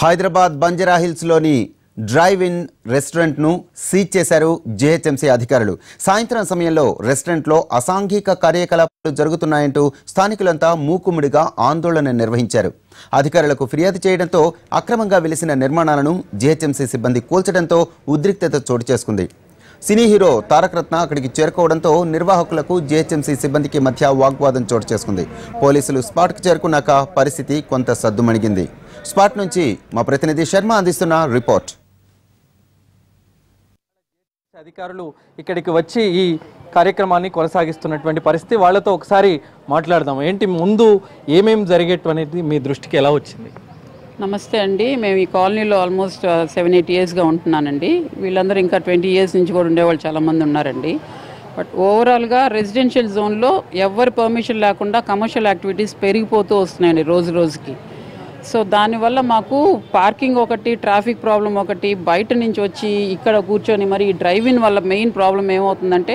హైదరాబాద్ బంజరాహిల్స్లోని drive in రెస్టారెంట్ను seize చేశారు జీహెచ్ఎంసీ అధికారులు. సాయంత్రం సమయంలో రెస్టారెంట్లో అసాంఘిక కార్యకలాపాలు జరుగుతున్నాయంటూ స్థానికులంతా మూకుముడిగా ఆందోళన నిర్వహించారు. అధికారులకు ఫిర్యాదు చేయడంతో అక్రమంగా వెలిసిన నిర్మాణాలను జేహెచ్ఎంసీ సిబ్బంది కూల్చడంతో ఉద్రిక్తత చోటు చేసుకుంది. సినీ హీరో తారక రత్న అక్కడికి చేరుకోవడంతో నిర్వాహకులకు జీహెచ్ఎంసీ సిబ్బందికి మధ్య వాగ్వాదం చోటు చేసుకుంది. పోలీసులు స్పాట్కు చేరుకున్నాక పరిస్థితి కొంత సద్దుమణిగింది. స్పాట్ నుంచి మా ప్రతినిధి శర్మ అందిస్తున్న రిపోర్ట్. అధికారులు ఇక్కడికి వచ్చి ఈ కార్యక్రమాన్ని కొనసాగిస్తున్నటువంటి పరిస్థితి. వాళ్ళతో ఒకసారి మాట్లాడదాం. ఏంటి ముందు ఏమేమి జరిగేట్టు అనేది మీ దృష్టికి ఎలా వచ్చింది? నమస్తే అండి. మేము ఈ కాలనీలో ఆల్మోస్ట్ సెవెన్ ఎయిట్ ఇయర్స్గా ఉంటున్నానండి. వీళ్ళందరూ ఇంకా ట్వంటీ ఇయర్స్ నుంచి కూడా ఉండేవాళ్ళు చాలామంది ఉన్నారండి. బట్ ఓవరాల్గా రెసిడెన్షియల్ జోన్లో ఎవరి పర్మిషన్ లేకుండా కమర్షియల్ యాక్టివిటీస్ పెరిగిపోతూ వస్తున్నాయండి రోజు రోజుకి. సో దానివల్ల మాకు పార్కింగ్ ఒకటి ట్రాఫిక్ ప్రాబ్లం ఒకటి బయట నుంచి వచ్చి ఇక్కడ కూర్చొని మరి డ్రైవింగ్ వల్ల మెయిన్ ప్రాబ్లం ఏమవుతుందంటే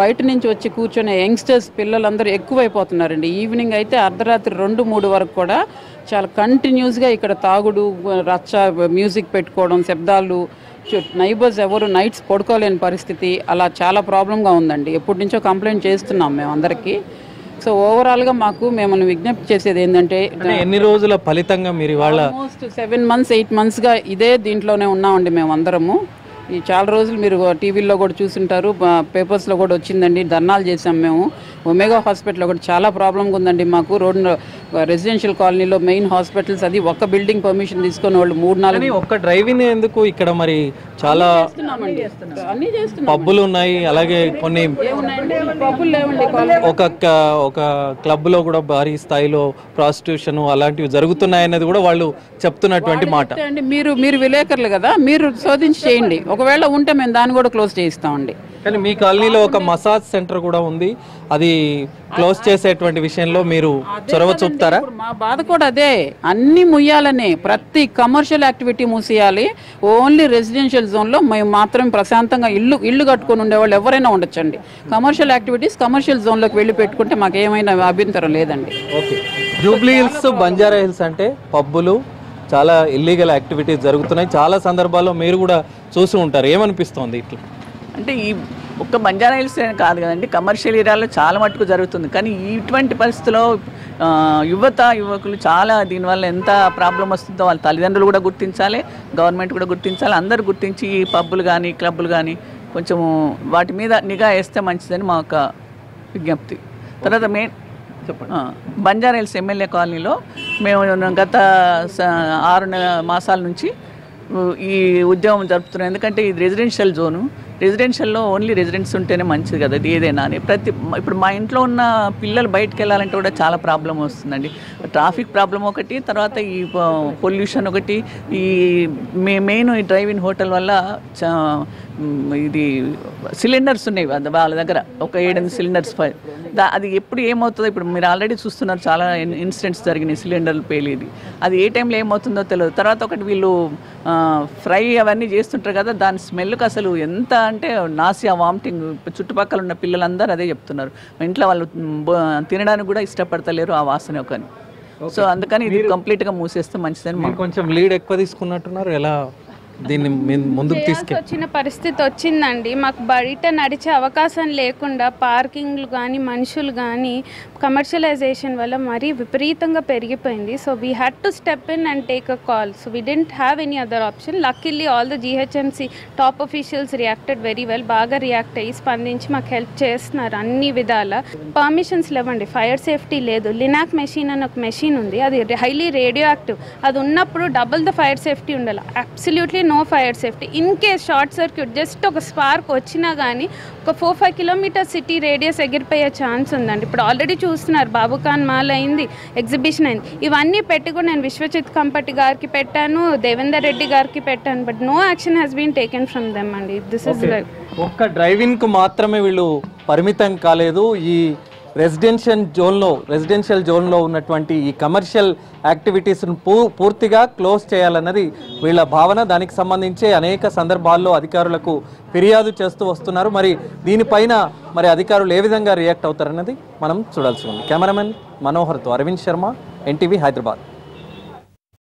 బయట నుంచి వచ్చి కూర్చొని యంగ్స్టర్స్ పిల్లలందరూ ఎక్కువైపోతున్నారండి. ఈవినింగ్ అయితే అర్ధరాత్రి రెండు మూడు వరకు కూడా చాలా కంటిన్యూస్గా ఇక్కడ తాగుడు రచ్చ మ్యూజిక్ పెట్టుకోవడం శబ్దాలు నైబర్స్ ఎవరు నైట్స్ పడుకోలేని పరిస్థితి అలా చాలా ప్రాబ్లంగా ఉందండి. ఎప్పటి నుంచో కంప్లైంట్ చేస్తున్నాం మేము అందరికీ. సో ఓవరాల్గా మాకు మేము విజ్ఞప్తి చేసేది ఏంటంటే ఎన్ని రోజుల ఫలితంగా మీరు ఇవాళ ఆల్మోస్ట్ సెవెన్ మంత్స్ ఎయిట్ మంత్స్గా ఇదే దీంట్లోనే ఉన్నామండి మేము అందరము. ఈ చాలా రోజులు మీరు టీవీలో కూడా చూసుంటారు పేపర్స్లో కూడా వచ్చిందండి ధర్నాలు చేసాం మేము. ఒమేగా హాస్పిటల్లో కూడా చాలా ప్రాబ్లంగా ఉందండి. మాకు రోడ్ రెసిడెన్షియల్ కాలనీలో మెయిన్ హాస్పిటల్స్ అది ఒక్క బిల్డింగ్ పర్మిషన్ తీసుకొని వాళ్ళు మూడు నాలుగు ఒక్క డ్రైవింగ్ ఎందుకు ఇక్కడ మరి చాలా పబ్బులు ఉన్నాయి అలాగే కొన్ని ఒక ఒక క్లబ్లో కూడా భారీ స్థాయిలో ప్రాస్టిట్యూషన్ అలాంటివి జరుగుతున్నాయనేది కూడా వాళ్ళు చెప్తున్నటువంటి మాట. మీరు మీరు విలేకరులు కదా మీరు శోధించి చేయండి. ఒకవేళ ఉంటే మేము దాన్ని కూడా క్లోజ్ చేయిస్తామండి. కానీ మీ కాలనీలో ఒక మసాజ్ సెంటర్ కూడా ఉంది. అది క్లోజ్ చేసేటువంటి విషయంలో మీరు చొరవ చూపుతారా? మా బాధ కూడా అదే. అన్ని ముయ్యాలనే ప్రతి కమర్షియల్ యాక్టివిటీ మూసేయాలి. ఓన్లీ రెసిడెన్షియల్ జోన్లో మేము మాత్రం ప్రశాంతంగా ఇల్లు ఇల్లు కట్టుకొని ఉండేవాళ్ళు ఎవరైనా ఉండొచ్చండి. కమర్షియల్ యాక్టివిటీస్ కమర్షియల్ జోన్లోకి వెళ్ళి పెట్టుకుంటే మాకు ఏమైనా అభ్యంతరం లేదండి. ఓకే. జూబ్లీ హిల్స్ బంజారా హిల్స్ అంటే పబ్బులు చాలా ఇల్లీగల్ యాక్టివిటీస్ జరుగుతున్నాయి. చాలా సందర్భాల్లో మీరు కూడా చూసి ఉంటారు. ఏమనిపిస్తోంది ఇట్లా? అంటే ఈ ఒక్క బంజారా హిల్స్ కాదు కదండి కమర్షియల్ ఏరియాలో చాలా మటుకు జరుగుతుంది. కానీ ఇటువంటి పరిస్థితుల్లో ఆ, యువత యువకులు చాలా దీనివల్ల ఎంత ప్రాబ్లం వస్తుందో వాళ్ళ తల్లిదండ్రులు కూడా గుర్తించాలి గవర్నమెంట్ కూడా గుర్తించాలి అందరూ గుర్తించి ఈ పబ్బులు కానీ క్లబ్బులు కానీ కొంచెము వాటి మీద నిఘా వేస్తే మంచిదని మా యొక్క విజ్ఞప్తి. తర్వాత మెయిన్ బంజారా హిల్స్ ఎమ్మెల్యే కాలనీలో మేము గత ఆరు నెల మాసాల నుంచి ఈ ఉద్యమం జరుపుతున్నాం. ఎందుకంటే ఇది రెసిడెన్షియల్ జోను. రెసిడెన్షియల్లో ఓన్లీ రెసిడెంట్స్ ఉంటేనే మంచిది కదా అది ఏదైనా అని. ప్రతి ఇప్పుడు మా ఇంట్లో ఉన్న పిల్లలు బయటకు వెళ్ళాలంటే కూడా చాలా ప్రాబ్లం వస్తుందండి. ట్రాఫిక్ ప్రాబ్లం ఒకటి తర్వాత ఈ పొల్యూషన్ ఒకటి ఈ మే మెయిన్ ఈ డ్రైవింగ్ హోటల్ వల్ల చా- ఇది సిలిండర్స్ ఉన్నాయి వాళ్ళ దగ్గర. ఒక ఏడెనిమిది సిలిండర్స్ దా అది ఎప్పుడు ఏమవుతుందో ఇప్పుడు మీరు ఆల్రెడీ చూస్తున్నారు చాలా ఇన్సిడెంట్స్ జరిగినాయి సిలిండర్లు పేలేది. అది ఏ టైంలో ఏమవుతుందో తెలియదు తర్వాత ఒకటి వీళ్ళు ఫ్రై అవన్నీ చేస్తుంటారు కదా దాని స్మెల్కి అసలు ఎంత అంటే నాసియా వామిటింగ్ చుట్టుపక్కల ఉన్న పిల్లలందరూ అదే చెప్తున్నారు. ఇంట్లో వాళ్ళు తినడానికి కూడా ఇష్టపడతలేరు ఆ వాసన ఒకని సో అందుకని ఇది కంప్లీట్గా మూసేస్తే మంచిదని కొంచెం లీడ్ ఎక్కువ తీసుకున్నట్టున్నారు. ఎలా దీన్ని ముందుకు చేయాల్సి వచ్చిన పరిస్థితి వచ్చిందండి. మాకు బయట నడిచే అవకాశం లేకుండా పార్కింగ్లు కానీ మనుషులు కానీ కమర్షియలైజేషన్ వల్ల మరీ విపరీతంగా పెరిగిపోయింది. So we had to step in and take a call so we didn't have any other option luckily all the GHMC top officials reacted very well బాగా రియాక్ట్ అయ్యి స్పందించి మాకు హెల్ప్ చేస్తున్నారు అన్ని విధాల. పర్మిషన్స్ లేవండి. ఫైర్ సేఫ్టీ లేదు. Linac machine అని ఒక మెషిన్ ఉంది. అది హైలీ రేడియో యాక్టివ్ అది ఉన్నప్పుడు డబుల్ ద ఫైర్ సేఫ్టీ ఉండాలి. Absolutely no fire safety. In case short circuit just ఒక స్పార్క్ వచ్చినా కానీ ఒక four five kilometre city radius ఎగిరిపోయే chance ఉందండి. ఇప్పుడు ఆల్రెడీ చూస్తున్నారు బాబుఖాన్ మాల్ అయింది ఎగ్జిబిషన్ అయింది. ఇవన్నీ పెట్టి కూడా నేను విశ్వజిత్ కంపటి గారికి పెట్టాను దేవేందర్ రెడ్డి గారికి పెట్టాను but no action has been taken from them అండి. దిస్ ఇస్ ఒక్క డ్రైవింగ్కు మాత్రమే వీళ్ళు పరిమితం కాలేదు. ఈ రెసిడెన్షియల్ జోన్లో రెసిడెన్షియల్ జోన్లో ఉన్నటువంటి ఈ కమర్షియల్ యాక్టివిటీస్ను పూ పూర్తిగా క్లోజ్ చేయాలన్నది వీళ్ళ భావన. దానికి సంబంధించి అనేక సందర్భాల్లో అధికారులకు ఫిర్యాదు చేస్తూ వస్తున్నారు. మరి దీనిపైన మరి అధికారులు ఏ విధంగా రియాక్ట్ అవుతారన్నది మనం చూడాల్సి ఉంది. కెమెరామెన్ మనోహర్తో అరవింద్ శర్మ ఎన్టీవీ హైదరాబాద్.